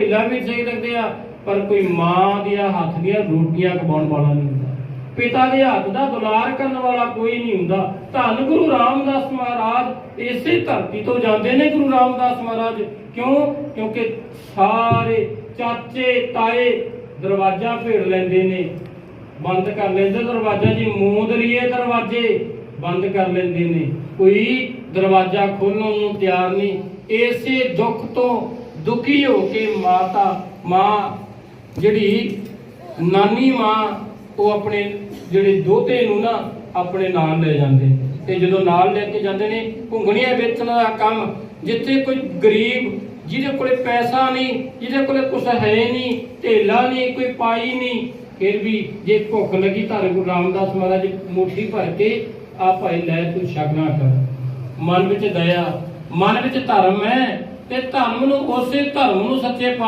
ਢਿੱਲਾ ਵੀ ਸਹੀ ਰੱਖਦੇ ਆ, ਪਰ ਕੋਈ ਮਾਂ ਦੀਆਂ ਹੱਥ ਦੀਆਂ ਰੋਟੀਆਂ ਖਵਾਉਣ ਵਾਲਾ ਨਹੀਂ ਹੁੰਦਾ। ਪਿਤਾ ਦੇ ਹੱਥ ਦਾ ਦੁਲਾਰ ਕਰਨ ਵਾਲਾ ਕੋਈ ਨਹੀਂ ਹੁੰਦਾ। ਧੰਨ ਗੁਰੂ ਰਾਮਦਾਸ ਮਹਾਰਾਜ ਇਸੇ ਧਰਤੀ ਤੋਂ ਜਾਂਦੇ ਨੇ ਗੁਰੂ ਰਾਮਦਾਸ ਮਹਾਰਾਜ। ਕਿਉਂ? ਕਿਉਂਕਿ ਸਾਰੇ ਚਾਚੇ, ਤਾਏ ਦਰਵਾਜ਼ਾ ਭੇੜ ਲੈਂਦੇ ਨੇ। ਬੰਦ ਕਰ ਲੈਂਦੇ ਦਰਵਾਜ਼ਾ ਜੀ ਮੂੰਦ ਲਈਏ ਦਰਵਾਜ਼ੇ, ਬੰਦ ਕਰ ਲੈਂਦੇ ਨੇ। ਕੋਈ ਦਰਵਾਜ਼ਾ ਖੋਲਣ ਨੂੰ ਤਿਆਰ ਨਹੀਂ। ਇਸੇ ਦੁੱਖ ਤੋਂ ਦੁਖੀ ਹੋ ਕੇ ਮਾਤਾ, ਮਾਂ ਜਿਹੜੀ ਨਾਨੀ ਮਾਂ, ਉਹ ਆਪਣੇ ਜਿਹੜੇ ਦੋਤੇ ਨੂੰ ਨਾ ਆਪਣੇ ਨਾਲ ਲੈ ਜਾਂਦੇ। ਤੇ ਜਦੋਂ ਨਾਲ ਲੈ ਕੇ ਜਾਂਦੇ ਨੇ, ਘੁੰਗਣੀਆਂ ਵੇਚਣ ਦਾ ਕੰਮ, ਜਿੱਥੇ ਕੋਈ ਗਰੀਬ, ਜਿਹਦੇ ਕੋਲੇ ਪੈਸਾ ਨਹੀਂ, ਜਿਹਦੇ ਕੋਲੇ ਕੁਛ ਹੈ ਨਹੀਂ, ਢੇਲਾ ਨਹੀਂ, ਕੋਈ ਪਾਈ ਨਹੀਂ, ਫਿਰ ਵੀ ਜੇ ਭੁੱਖ ਲੱਗੀ ਤਾਂ ਗੁਰੂ ਰਾਮਦਾਸ ਮਹਾਰਾਜ ਮੁੱਠੀ ਭਰ ਕੇ ਆ ਭਾਈ ਲੈ ਤੂੰ ਛਕਣਾ ਕਰ। ਮਨ ਵਿੱਚ ਦਇਆ, ਮਨ ਵਿੱਚ ਧਰਮ ਹੈ ਤੇ ਧਰਮ ਨੂੰ ਉਸੇ ਧਰਮ ਨੂੰ ਸੱਚੇ ਪਾ-